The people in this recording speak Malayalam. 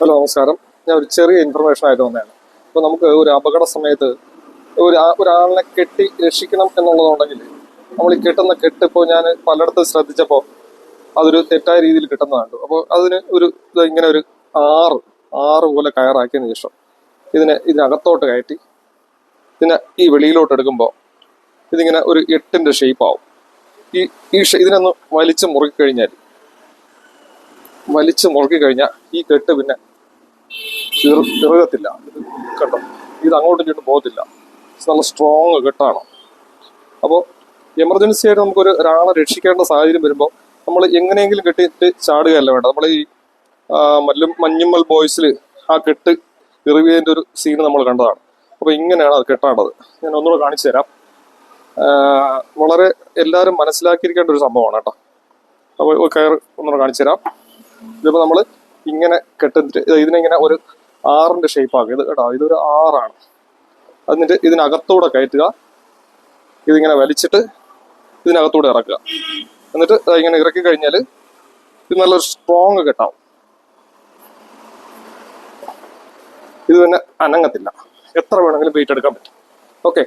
ഹലോ നമസ്കാരം. ഞാൻ ഒരു ചെറിയ ഇൻഫർമേഷൻ ആയിട്ട് വന്നതാണ്. അപ്പോൾ നമുക്ക് ഒരു അപകട സമയത്ത് ഒരു ഒരാളിനെ കെട്ടി രക്ഷിക്കണം എന്നുള്ളതുണ്ടെങ്കിൽ നമ്മൾ ഈ കെട്ടുന്ന കെട്ട് ഞാൻ പലയിടത്തും ശ്രദ്ധിച്ചപ്പോൾ അതൊരു തെറ്റായ രീതിയിൽ കിട്ടുന്നതാണ് അപ്പോൾ അതിന് ഒരു ഇങ്ങനെ ഒരു ആറ് ആറ് പോലെ കയറാക്കിയതിന് ശേഷം ഇതിനെ ഇതിനകത്തോട്ട് കയറ്റി ഇതിനെ ഈ വെളിയിലോട്ട് എടുക്കുമ്പോൾ ഇതിങ്ങനെ ഒരു എട്ടിന്റെ ഷേപ്പ് ആവും. ഈ ഈ ഇതിനൊന്ന് വലിച്ചു മുറുക്കി കഴിഞ്ഞാൽ വലിച്ചു മുറുക്കി കഴിഞ്ഞാൽ ഈ കെട്ട് പിന്നെ ഇറുകത്തില്ല കണ്ടോ ഇത് അങ്ങോട്ടും ഇങ്ങോട്ടും പോകത്തില്ല. നല്ല സ്ട്രോങ് കെട്ടാണ്. അപ്പോൾ എമർജൻസി ആയിട്ട് നമുക്കൊരു ഒരാളെ രക്ഷിക്കേണ്ട സാഹചര്യം വരുമ്പോൾ നമ്മൾ എങ്ങനെയെങ്കിലും കെട്ടിയിട്ട് ചാടുകയല്ല വേണ്ട നമ്മൾ ഈ മല്ലും മഞ്ഞുമ്മൽ ബോയ്സിൽ ആ കെട്ട് ഇറിവിയതിന്റെ ഒരു സീൻ നമ്മൾ കണ്ടതാണ്. അപ്പോൾ ഇങ്ങനെയാണ് അത് കെട്ടാണ്ടത്. ഞാൻ ഒന്നുകൂടെ കാണിച്ചു തരാം. വളരെ എല്ലാവരും മനസ്സിലാക്കിയിരിക്കേണ്ട ഒരു സംഭവമാണ് കേട്ടോ. അപ്പോൾ കയർ ഒന്നുകൂടെ കാണിച്ചു തരാം. ഇതിപ്പോൾ നമ്മൾ ഇങ്ങനെ കെട്ടിട്ട് ഇതിനിങ്ങനെ ഒരു ആറിന്റെ ഷേപ്പ് ആക്കുക ഇത് കേട്ടോ ഇതൊരു ആറാണ്. എന്നിട്ട് ഇതിനകത്തൂടെ കയറ്റുക. ഇതിങ്ങനെ വലിച്ചിട്ട് ഇതിനകത്തൂടെ ഇറക്കുക. എന്നിട്ട് ഇങ്ങനെ ഇറക്കി കഴിഞ്ഞാൽ ഇത് നല്ലൊരു സ്ട്രോങ് കെട്ടാവും. ഇത് പിന്നെ അനങ്ങത്തില്ല. എത്ര വേണമെങ്കിലും വെയിറ്റ് എടുക്കാൻ പറ്റും. ഓക്കെ